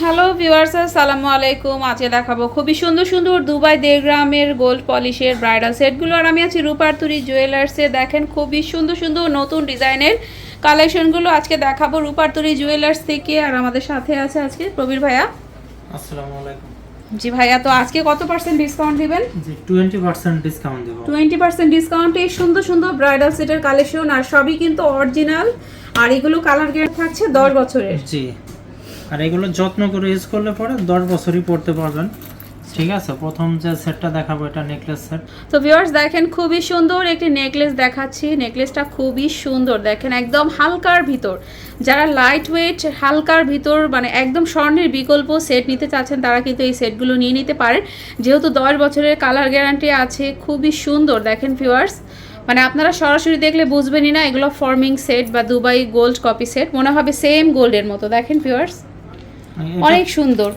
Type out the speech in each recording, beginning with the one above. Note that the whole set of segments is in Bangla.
হ্যালো ভিউয়ার্স আসসালামু আলাইকুম আজকে দেখাবো খুবই সুন্দর সুন্দর দুবাই দেড় গ্রামের গোল্ড পলিশের ব্রাইডাল সেটগুলো আর আমি আছি রূপারতুরি জুয়েলার্সে দেখেন খুবই সুন্দর সুন্দর নতুন ডিজাইনের কালেকশনগুলো আজকে দেখাবো রূপারতুরি জুয়েলার্স থেকে। আর আমাদের সাথে আছে আজকে প্রবীর ভাইয়া। আসসালামু আলাইকুম। জি ভাইয়া তো আজকে কত পার্সেন্ট ডিসকাউন্ট দিবেন? জি টোয়েন্টি পার্সেন্ট ডিসকাউন্ট দেবো। টোয়েন্টি পার্সেন্ট ডিসকাউন্টে সুন্দর সুন্দর ব্রাইডাল সেটের কালেকশন আর সবই কিন্তু অরিজিনাল আর এগুলো কালার গ্যারান্টি থাকছে দশ বছরের। জি। আর এগুলো যত্ন করে ইউজ করলে পরে দশ বছরই পড়তে পারবেন। ঠিক আছে? প্রথম যে সেটটা দেখাবো, এটা নেকলেস সেট তো ভিউয়ার্স দেখেন খুবই সুন্দর একটি নেকলেস দেখাচ্ছি। নেকলেসটা খুবই সুন্দর, দেখেন একদম হালকার ভিতর। যারা লাইট ওয়েট হালকার ভিতর মানে একদম স্বর্ণের বিকল্প সেট নিতে চাচ্ছেন, তারা কিন্তু এই সেটগুলো নিয়ে নিতে পারেন। যেহেতু দশ বছরের কালার গ্যারান্টি আছে, খুবই সুন্দর, দেখেন ভিউয়ার্স মানে আপনারা সরাসরি দেখলে বুঝবেনই না এগুলো ফর্মিং সেট বা দুবাই গোল্ড কপি সেট মনে হবে সেম গোল্ডের মতো, দেখেন ভিউয়ার্স অনেক সুন্দর।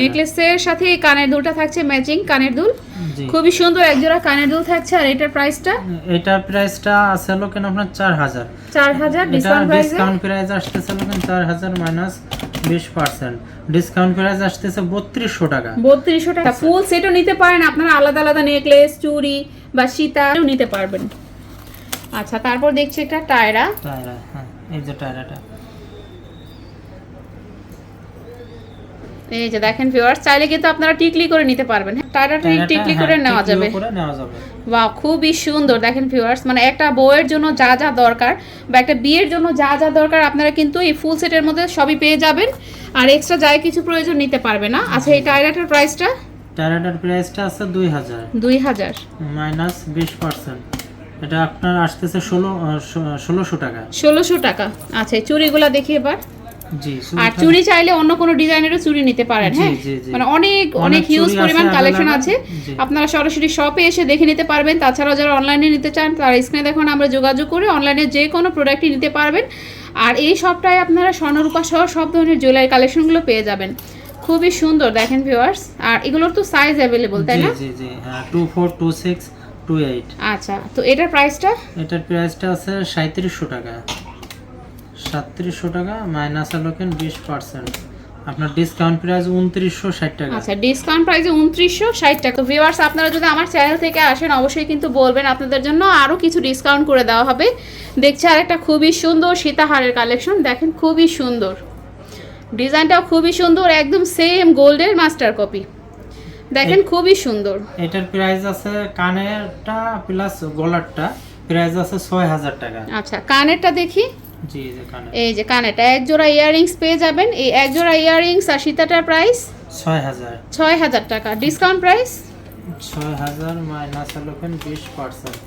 নেকলেসের সাথে এই কানের দুলটা থাকছে ম্যাচিং কানের দুল। জি। খুবই সুন্দর একজোড়া কানের দুল থাকছে আর এটার প্রাইসটা এটার প্রাইসটা আছে হলো কেন আপনার চার হাজার। চার হাজার এটা ডিসকাউন্ট প্রাইসে ডিসকাউন্ট প্রাইস আসতেছে হলো কেন চার হাজার মাইনাস বিশ পার্সেন্ট ডিসকাউন্ট প্রাইস আসতেছে বত্রিশশো টাকা। বত্রিশশো টাকা। ফুল সেটও নিতে পারেন আপনারা আলাদা আলাদা নেকলেস চুড়ি বা সীতাও নিতে পারবেন। আচ্ছা তারপর দেখছি একটা টায়রা। টায়রা হ্যাঁ এই যে টায়রাটা। এই যে দেখেন ভিউয়ার্স চাইলে কিন্তু আপনারা টিকলি করে নিতে পারবেন। হ্যাঁ, টায়রাটা, টিকলি হ্যাঁ, করে নেওয়া যাবে। করে নেওয়া যাবে। বাহ খুবই সুন্দর। দেখেন ভিউয়ার্স মানে একটা বউয়ের জন্য যা যা দরকার বা একটা বিয়ের জন্য যা যা দরকার আপনারা কিন্তু এই ফুল সেটের মধ্যে সবই পেয়ে যাবেন। আর এক্সট্রা যাই কিছু প্রয়োজন নিতে পারবে না। আচ্ছা এই টায়রাটার প্রাইসটা টায়রাটার প্রাইসটা আছে দুই হাজার। দুই হাজার। মাইনাস বিশ পার্সেন্ট এটা আপনার আসতেছে ষোলো ষোলোশো টাকা। ষোলোশো টাকা। আচ্ছা এই চুড়িগুলো দেখি এবার। আর চুড়ি চাইলে অন্য কোনো ডিজাইনেরও চুড়ি নিতে পারেন হ্যাঁ। মানে অনেক অনেক হিউজ পরিমাণ কালেকশন আছে। আপনারা সরাসরি শপে এসে দেখে নিতে পারবেন। তাছাড়াও যারা অনলাইনে নিতে চান তারা স্ক্রিনে দেখুন আমরা যোগাযোগ করে অনলাইনে যে কোনো প্রোডাক্টই নিতে পারবেন। আর এই শপটায় আপনারা স্বর্ণরূপা সহ সব ধরনের জুয়েলারি কালেকশনগুলো পেয়ে যাবেন। খুবই সুন্দর দেখেন ভিউয়ার্স আর এগুলোর তো সাইজ অ্যাভেলেবল তাই না? জি জি হ্যাঁ two four two six two eight আচ্ছা তো এটার প্রাইসটা এটার প্রাইসটা আছে সাঁত্রিশশো টাকা। সাতত্রিশশো টাকা মাইনাস আলোকেন বিশ পার্সেন্ট আপনার ডিসকাউন্ট প্রাইস উনত্রিশশো ষাট টাকা। আচ্ছা ডিসকাউন্ট প্রাইসে উনত্রিশশো ষাট টাকা। ভিউয়ার্স আপনারা যদি আমার চ্যানেল থেকে আসেন অবশ্যই কিন্তু বলবেন আপনাদের জন্য আরও কিছু ডিসকাউন্ট করে দেওয়া হবে। দেখছি আরেকটা খুবই সুন্দর সীতাহারের কালেকশন দেখেন খুবই সুন্দর। ডিজাইনটাও খুবই সুন্দর একদম সেম গোল্ডের মাস্টার কপি দেখেন খুবই সুন্দর। এটার প্রাইস আছে কানেরটা প্লাস গলারটা প্রাইস আছে ছয় হাজার টাকা। আচ্ছা কানেরটা দেখি। এই যে কানেরটা এক জোড়া ইয়াররিংস পেয়ে যাবেন। এই এক জোড়া ইয়াররিংস আর সীতাটার প্রাইস? ছয় হাজার। টাকা। Discount price? ছয় হাজার মাইনাস বিশ পার্সেন্ট।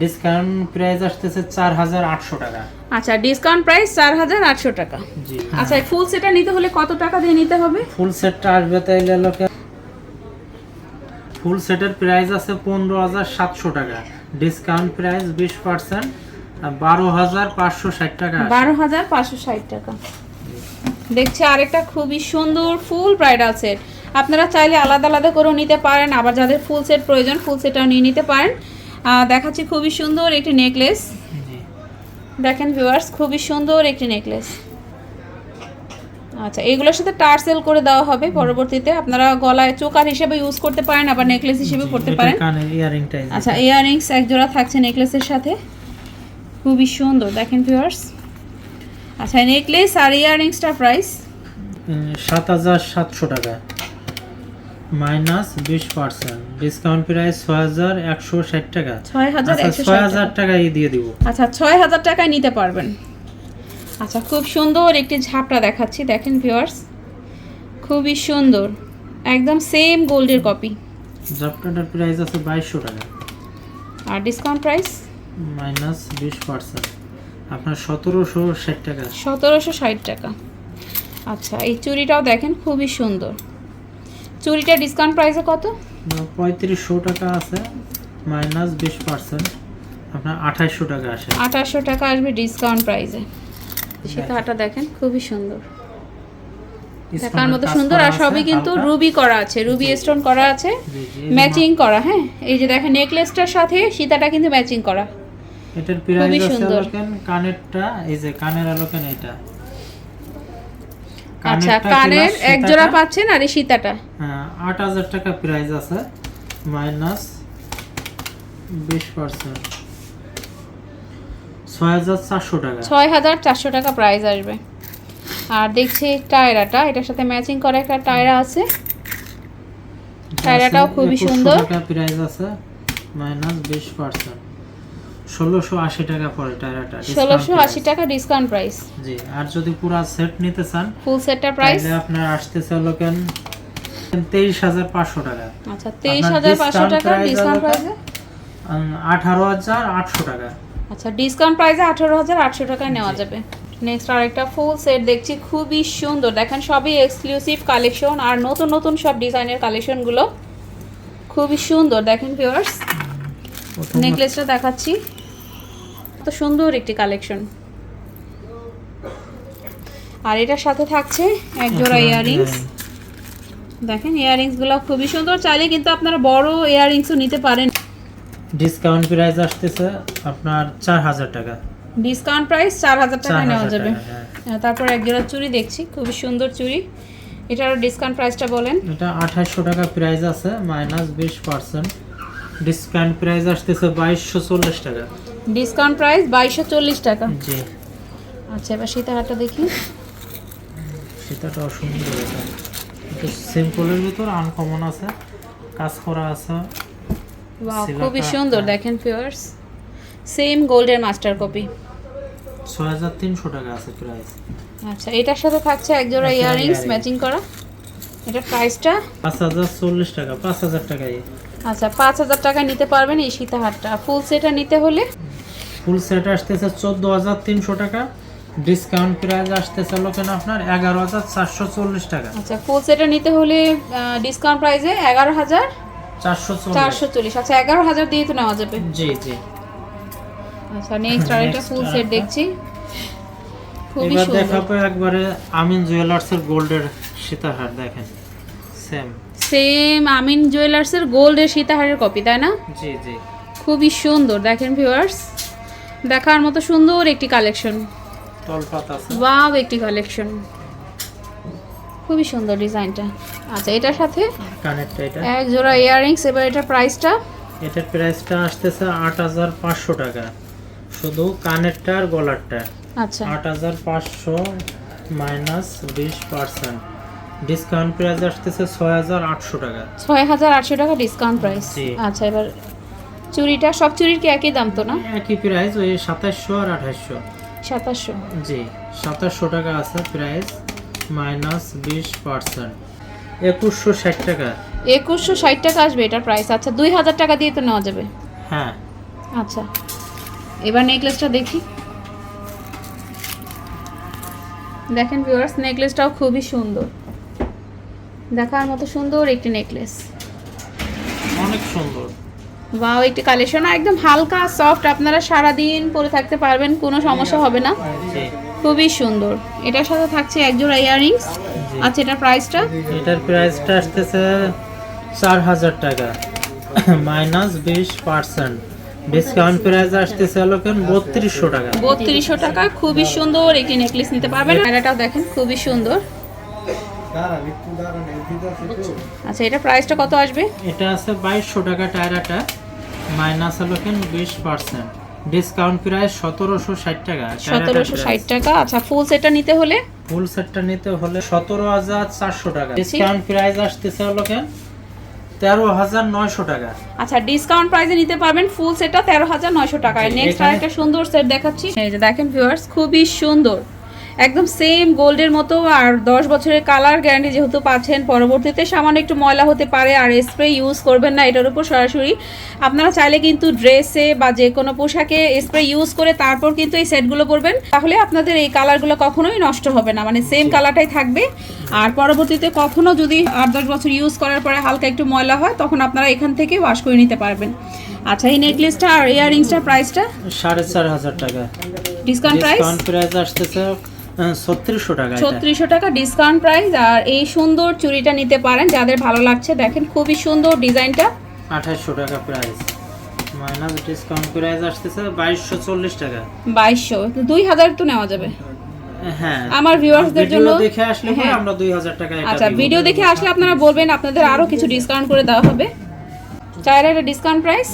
ডিসকাউন্ট প্রাইস আসতেছে চার হাজার আটশো টাকা। আচ্ছা ডিসকাউন্ট প্রাইস চার হাজার আটশো টাকা। জি। আচ্ছা ফুল সেটা নিতে হলে কত টাকা দিয়ে নিতে হবে? ফুল সেটটা আসবে তাইলে লোকে ফুল সেটের প্রাইস আছে পনেরো হাজার সাতশো টাকা। ডিসকাউন্ট প্রাইস বিশ পার্সেন্ট। বারো হাজার পাঁচশো ষাট টাকা বারো হাজার পাঁচশো ষাট টাকা। দেখছি আরেকটা খুবই সুন্দর ফুল ব্রাইডাল সেট। আপনারা চাইলে আলাদা আলাদা করেও নিতে পারেন আবার যাদের ফুল সেট প্রয়োজন ফুল সেটটাও নিয়ে নিতে পারেন। দেখাচ্ছি খুবই সুন্দর একটি নেকলেস। দেখেন ভিউয়ার্স খুবই সুন্দর একটি নেকলেস। আচ্ছা এগুলোর সাথে টার্সেল করে দেওয়া হবে। পরবর্তীতে আপনারা গলায় চোকার হিসেবে ইউজ করতে পারেন আবার নেকলেস হিসেবে পড়তে পারেন। আচ্ছা ইয়াররিংস এক জোড়া থাকছে নেকলেসের সাথে। খুবই সুন্দর। দেখেন ভিউয়ার্স আচ্ছা নেকলেস আর ইয়াররিংসটার প্রাইস সাত হাজার সাতশো টাকা। মাইনাস বিশ পার্সেন্ট ডিসকাউন্ট প্রাইস ছয় হাজার একশো ষাট টাকা। ছয় হাজার আচ্ছা ছয় হাজার দিয়ে দিব। আচ্ছা ছয় হাজার টাকায় নিতে পারবেন। আচ্ছা খুব সুন্দর একটি ঝাপটা দেখাচ্ছি। দেখেন ভিউয়ার্স খুবই সুন্দর। একদম সেম গোল্ডের কপি জাপটাটার প্রাইস আছে বাইশশো টাকা। আর ডিসকাউন্ট প্রাইস মাইনাস বিশ পার্সেন্ট। আপনার সতেরোশো ষাট টাকা। সতেরোশো ষাট টাকা। আচ্ছা এই চুড়িটাও দেখেন খুবই সুন্দর। চুড়িটা ডিসকাউন্ট প্রাইসে কত? পঁয়ত্রিশশো টাকা আছে মাইনাস বিশ পার্সেন্ট। আপনার আঠাইশশো টাকা আসে। আঠাশশো টাকা আসবে ডিসকাউন্ট প্রাইসে সীতাহারটা দেখেন খুবই সুন্দর। দেখার মতো সুন্দর আর সবই কিন্তু রুবি করা আছে রুবি স্টোন করা আছে ম্যাচিং করা হ্যাঁ? এই যে দেখেন নেকলেসটার সাথে সীতাটা কিন্তু ম্যাচিং করা। এটার প্রাইস আছে সুন্দর। আলোকেন কানেরটা এই যে কানের আলোকেন এটা? আচ্ছা কানের এক জোড়া পাচ্ছেন আর এই সীতাটা? হ্যাঁ আট হাজার টাকা প্রাইস আছে মাইনাস বিশ পার্সেন্ট ছয় হাজার চারশো টাকা। ছয় হাজার চারশো টাকা প্রাইস আসবে। আর দেখছি টায়রাটা এটার সাথে ম্যাচিং করা একটা টায়রা আছে। টায়রাটাও খুবই সুন্দর। টাকা প্রাইস আছে মাইনাস বিশ পার্সেন্ট ষোলোশো আশি টাকা পড়ে টায়ারটা ষোলোশো আশি টাকা ডিসকাউন্ট প্রাইস জি আর যদি পুরো সেট নিতে চান ফুল সেটটার প্রাইস তাহলে আপনার আসতেছে হলো কেন তেইশ হাজার পাঁচশো টাকা। আচ্ছা তেইশ হাজার পাঁচশো টাকা ডিসকাউন্ট প্রাইসে আঠারো হাজার আটশো টাকা। আচ্ছা ডিসকাউন্ট প্রাইসে আঠারো হাজার আটশো টাকায় নেওয়া যাবে। নেক্সট আরেকটা ফুল সেট দেখছি খুবই সুন্দর। দেখেন সবই এক্সক্লুসিভ কালেকশন আর নতুন নতুন সব ডিজাইনের কালেকশনগুলো খুবই সুন্দর দেখেন ভিউয়ার্স নেকলেসটা দেখাচ্ছি। সুন্দর একটি কালেকশন আর এটার সাথে থাকছে এক জোড়া ইয়াররিংস দেখেন ইয়াররিংসগুলো খুবই সুন্দর। চাইলে কিন্তু আপনারা বড় ইয়াররিংসও নিতে পারেন। ডিসকাউন্ট প্রাইস আসতেছে আপনার চার হাজার টাকা। ডিসকাউন্ট প্রাইস চার হাজার টাকায় নেওয়া যাবে। টাকা হ্যাঁ। তারপর এক জোড়া চুড়ি দেখছি খুবই সুন্দর চুড়ি। এটার ডিসকাউন্ট প্রাইসটা বলেন। এটা আঠাশশো টাকা প্রাইস আছে মাইনাস বিশ পার্সেন্ট ডিসকাউন্ট প্রাইস আসতেছে বাইশশো চল্লিশ টাকা। ডিসকাউন্ট প্রাইস বাইশশো চল্লিশ টাকা। জি। আচ্ছা এবার সীতাহারটা দেখি। সেটাটা অসুন্দর এটা। সিম্পলের ভিতর আনকমন আছে কাজ করা আছে। খুবই সুন্দর দেখেন ফিওয়ার্স সেম গোল্ডের মাস্টার কপি ছয় হাজার তিনশো টাকা আছে প্রাইস আচ্ছা এটার সাথে থাকছে এক জোড়া ইয়াররিংস ম্যাচিং করা। এটার প্রাইসটা পাঁচ হাজার চল্লিশ টাকা পাঁচ হাজার টাকায়। আচ্ছা পাঁচ হাজার টাকা নিতে পারবেন এই সীতাহারটা। ফুল সেটা নিতে হলে ফুল সেট আসতেছে চোদ্দ হাজার তিনশো টাকা। ডিসকাউন্ট প্রাইস আসতেছে লোকেন আপনার এগারো হাজার চারশো চল্লিশ টাকা। আচ্ছা ফুল সেটা নিতে হলে ডিসকাউন্ট প্রাইসে এগারো হাজার চারশো চারশো চল্লিশ। আচ্ছা এগারো হাজার দিয়ে তো নেওয়া যাবে। জি জি। আচ্ছা নেক্সট আরেকটা ফুল সেট দেখছি। খুবই এবার সুন্দর। দেখাবো একবারে আমিন জুয়েলার্সের গোল্ডের সীতাহার দেখেন। সেম সেম আমিন জুয়েলার্সের গোল্ডের সীতাহারের কপি তাই না? জি জি। খুবই সুন্দর দেখেন ভিউয়ার্স দেখার মতো সুন্দর একটি কালেকশন। ওয়াও একটি কালেকশন। খুবই সুন্দর ডিজাইনটা। আচ্ছা এটার সাথে এক জোড়া ইয়াররিংস এবার এটার প্রাইসটা এটার প্রাইসটা আসতেছে আট হাজার পাঁচশো টাকা। শুধু কানেরটা আর গলারটা। আচ্ছা। আট হাজার পাঁচশো মাইনাস বিশ পার্সেন্ট ডিসকাউন্ট প্রাইস আসতেছে ছয় হাজার আটশো টাকা। ছয় হাজার আটশো টাকা ডিসকাউন্ট প্রাইস আচ্ছা এবার চুড়িটা সব চুড়ির কি একই দাম তো না? একই প্রাইস ওই সাতাশশো আর আঠাশশো। সাতাশশো। জি সাতাশশো টাকা আছে প্রাইস মাইনাস বিশ পার্সেন্ট একুশশো ষাট টাকা। একুশশো ষাট টাকা আসবে এটার প্রাইস আচ্ছা দুই হাজার টাকা দিয়ে তো নেওয়া যাবে। হ্যাঁ। আচ্ছা এবার নেকলেসটা দেখি। দেখেন ভিউয়ার্স নেকলেসটাও খুবই সুন্দর। দেখার মতো সুন্দর একটি নেকলেস অনেক সুন্দর। বাও একটি কালেকশন একদম হালকা সফট আপনারা সারা দিন পরে থাকতে পারবেন কোনো সমস্যা হবে না। খুবই সুন্দর। এটার সাথে থাকছে এক জোড়া ইয়াররিংস আচ্ছা এটার প্রাইসটা এটার প্রাইসটা আসতেছে চার হাজার টাকা। মাইনাস বিশ পার্সেন্ট ডিসকাউন্ট প্রাইস আসতেছে হলো কেন? বত্রিশশো টাকা। বত্রিশশো টাকা খুবই সুন্দর। একটি নেকলেস নিতে পারবেন। এটাও দেখেন খুবই সুন্দর। আচ্ছা এটা প্রাইসটা কত আসবে? এটা আছে বাইশশো টাকা টায়রাটা। মাইনাস হলো কেন? বিশ পার্সেন্ট ডিসকাউন্ট প্রাইস সতেরোশো ষাট টাকা। সতেরোশো ষাট টাকা? আচ্ছা ফুল সেটটা নিতে হলে? ফুল সেটটা নিতে হলে সতেরো হাজার চারশো টাকা। ডিসকাউন্ট প্রাইস আসতেছে হলো কেন? তেরো হাজার নয়শো টাকা। আচ্ছা ডিসকাউন্ট প্রাইসে নিতে পারবেন ফুল সেটটা তেরো হাজার নয়শো টাকায়। নেক্সট এখানে- আরেকটা সুন্দর সেট দেখাচ্ছি। এই যে দেখেন ভিউয়ার্স খুবই সুন্দর। একদম সেম গোল্ডের মতো আর দশ বছরের কালার গ্যারান্টি যেহেতু পাচ্ছেন পরবর্তীতে সামান্য একটু ময়লা হতে পারে আর স্প্রে ইউজ করবেন না এটার উপর সরাসরি আপনারা চাইলে কিন্তু ড্রেসে বা যে কোনো পোশাকে স্প্রে ইউজ করে তারপর কিন্তু এই সেটগুলো করবেন তাহলে আপনাদের এই কালারগুলো কখনোই নষ্ট হবে না মানে সেম কালারটাই থাকবে। আর পরবর্তীতে কখনো যদি আট দশ বছর ইউজ করার পরে হালকা একটু ময়লা হয় তখন আপনারা এখান থেকে ওয়াশ করে নিতে পারবেন। আচ্ছা এই নেকলেসটা আর ইয়াররিংসটার প্রাইসটা সাড়ে চার হাজার টাকা। ডিসকাউন্ট প্রাইস ডিসকাউন্ট প্রাইস আসতেছে ছত্রিশশো টাকা ছত্রিশশো টাকা ডিসকাউন্ট প্রাইস আর এই সুন্দর চুড়িটা নিতে পারেন যাদের ভালো লাগছে দেখেন খুবই সুন্দর ডিজাইনটা। আঠাশশো টাকা প্রাইস মাইনাস ডিসকাউন্ট প্রাইস আসতেছে বাইশশো চল্লিশ টাকা। বাইশশো দুই হাজার তো নেওয়া যাবে। হ্যাঁ। আমার ভিউয়ার্সদের জন্য দেখে আসলে হ্যাঁ। আমরা 2000 টাকা আচ্ছা ভিডিও দেখে আসলে আপনারা বলবেন আপনাদের আরও কিছু ডিসকাউন্ট করে দেওয়া হবে। চায়ের একটা ডিসকাউন্ট প্রাইস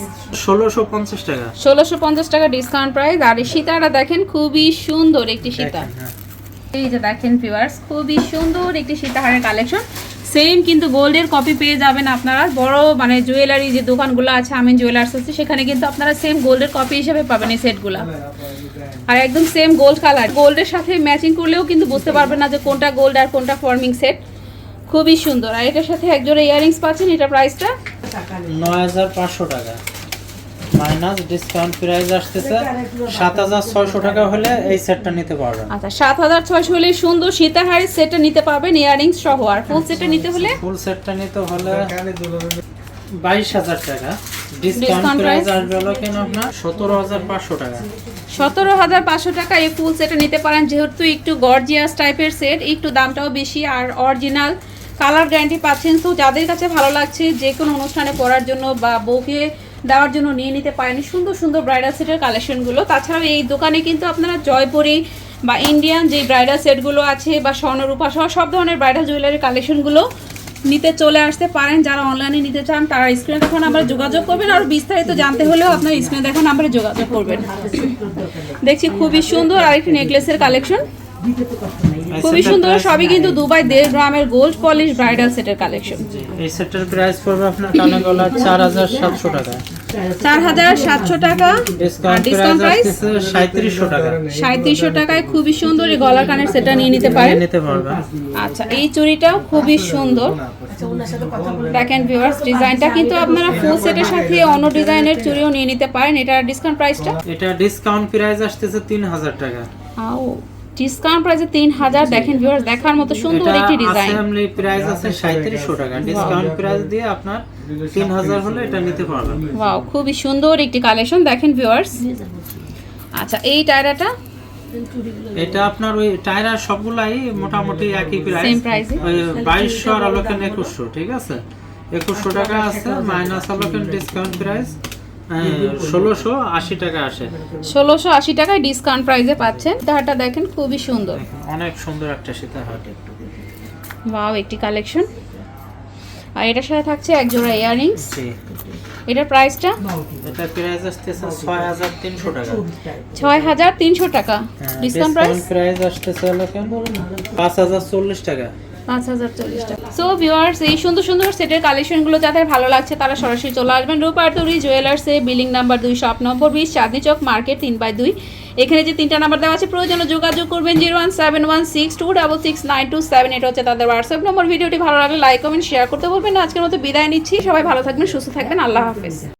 1650 টাকা। ষোলোশো পঞ্চাশ টাকা ডিসকাউন্ট প্রাইস আর এই সীতাটা দেখেন খুবই সুন্দর একটি সীতা। এই যে দেখেন ভিউয়ার্স খুবই সুন্দর একটি সীতাহারের কালেকশন সেম কিন্তু গোল্ডের কপি পেয়ে যাবেন আপনারা। বড় মানে জুয়েলারি যে দোকানগুলো আছে আমিন জুয়েলার্স আছে সেখানে কিন্তু আপনারা সেম গোল্ডের কপি হিসেবে পাবেন এই সেটগুলো আর একদম সেম গোল্ড কালার গোল্ডের সাথে ম্যাচিং করলেও কিন্তু বুঝতে পারবেন না যে কোনটা গোল্ড আর কোনটা ফর্মিং সেট খুবই সুন্দর। আর এটার সাথে একজোড়া ইয়ারিংস পাচ্ছেন, এটা প্রাইসটা 9500 টাকা। মাইনাস ডিসকাউন্ট প্রাইস আসতেছে 7600 টাকা হলে এই সেটটা নিতে পারবেন। আচ্ছা সাত হাজার ছয়শো হলে সুন্দর সীতাহারের সেটটা নিতে পারবেন ইয়ারিংস সহ। আর ফুল সেটটা নিতে হলে? ফুল সেটটা নিতে হলে 22000 টাকা। Discount price? আসবে হলো কিনা আপনার? 17500 টাকা। সতেরো হাজার পাঁচশো টাকা এই ফুল সেটটা নিতে পারেন যেহেতু একটু গর্জিয়াস টাইপের সেট একটু দামটাও বেশি। আর অরিজিনাল কালার গ্যারান্টি পাচ্ছেন তো যাদের কাছে ভালো লাগছে যে কোনো অনুষ্ঠানে পরার জন্য বা বউকে দেওয়ার জন্য নিয়ে নিতে পারেন। সুন্দর সুন্দর ব্রাইডাল সেটের কালেকশনগুলো তাছাড়াও এই দোকানে কিন্তু আপনারা জয়পুরি বা ইন্ডিয়ান যে ব্রাইডাল সেটগুলো আছে বা স্বর্ণরূপা সহ সব ধরনের ব্রাইডাল জুয়েলারি কালেকশনগুলো নিতে চলে আসতে পারেন। যারা অনলাইনে নিতে চান, তারা স্ক্রিনে দেখা নাম্বারে যোগাযোগ করবেন। আর বিস্তারিত জানতে হলেও আপনার স্ক্রিনে দেখা নাম্বারে যোগাযোগ করবেন। দেখছি খুবই সুন্দর আরেকটি নেকলেসের কালেকশন খুবই সুন্দর সবই কিন্তু দুবাই দেড় গ্রামের গোল্ড পলিশ ব্রাইডাল সেটের কালেকশন এই সেটের প্রাইস পড়বে আপনার কানে গলা 4700 টাকা। চার হাজার সাতশো টাকা আর ডিসকাউন্ট প্রাইস প্রাইস 3700 টাকা। সাঁত্রিশশো টাকায় খুবই সুন্দর এই গলার কানের সেটটা নিয়ে নিতে পারেন। নিতে পারবেন। আচ্ছা এই চুড়িটাও খুবই সুন্দর। দেখেন ভিউয়ার্স ডিজাইনটা কিন্তু আপনারা ফুল সেটের সাথে অন্য ডিজাইনের চুড়িও নিয়ে নিতে পারেন। এটার ডিসকাউন্ট প্রাইসটা এটা ডিসকাউন্ট প্রাইস আসতেছে 3000 টাকা। আও। ডিসকাউন্ট প্রাইসে তিন হাজার দেখেন ভিউয়ার্স দেখার মতো সুন্দর একটি ডিজাইন অ্যাসেম্বলি প্রাইস আছে 3700 টাকা। ডিসকাউন্ট প্রাইস দিয়ে আপনার 3000 হলে এটা নিতে পারবেন। ওয়াও খুবই সুন্দর একটি কালেকশন দেখেন ভিউয়ার্স আচ্ছা এই টায়রাটা? এটা আপনার ওই টায়রা সবগুলাই মোটামুটি একই প্রাইস এ? ওই 2200 আর আলোকেন 2100 ঠিক আছে? 2100 টাকা আছে মাইনাস আলোকেন ডিসকাউন্ট প্রাইস ষোলোশো আশি টাকা আসে। ষোলোশো আশি টাকায় ডিসকাউন্ট প্রাইসে পাচ্ছেন। টাহাটা দেখেন খুবই সুন্দর। অনেক সুন্দর একটা সীতাহার ওয়াও একটি কালেকশন আর এটার সাথে থাকছে এক জোড়া ইয়াররিংস এটার প্রাইসটা এটা প্রাইস আসতেছে ছয় হাজার তিনশো টাকা। ছয় হাজার তিনশো টাকা। ডিসকাউন্ট প্রাইস প্রাইস আসতেছে আলোকেন পাঁচ হাজার চল্লিশ টাকা। পাঁচ হাজার চল্লিশ টাকা। সো ভিউয়ার্স এই সুন্দর সুন্দর সেটের কালেকশনগুলো যাদের ভালো লাগছে, তারা সরাসরি চলে আসবেন। রূপার্তরি জুয়েলার্সে বিল্ডিং নাম্বার দুই শপ নম্বর বিশ, চাঁদনি চক মার্কেট তিন বাই দুই। এখানে যে তিনটা নাম্বার দেওয়া আছে, প্রয়োজনে যোগাযোগ করবেন zero one seven one six two double six nine two seven এটা হচ্ছে তাদের হোয়াটসঅ্যাপ নম্বর ভিডিওটি ভালো লাগলে লাইক কমেন্ট শেয়ার করতে বলবেন আজকের মতো বিদায় নিচ্ছি। সবাই ভালো থাকবেন, সুস্থ থাকবেন। আল্লাহ হাফেজ।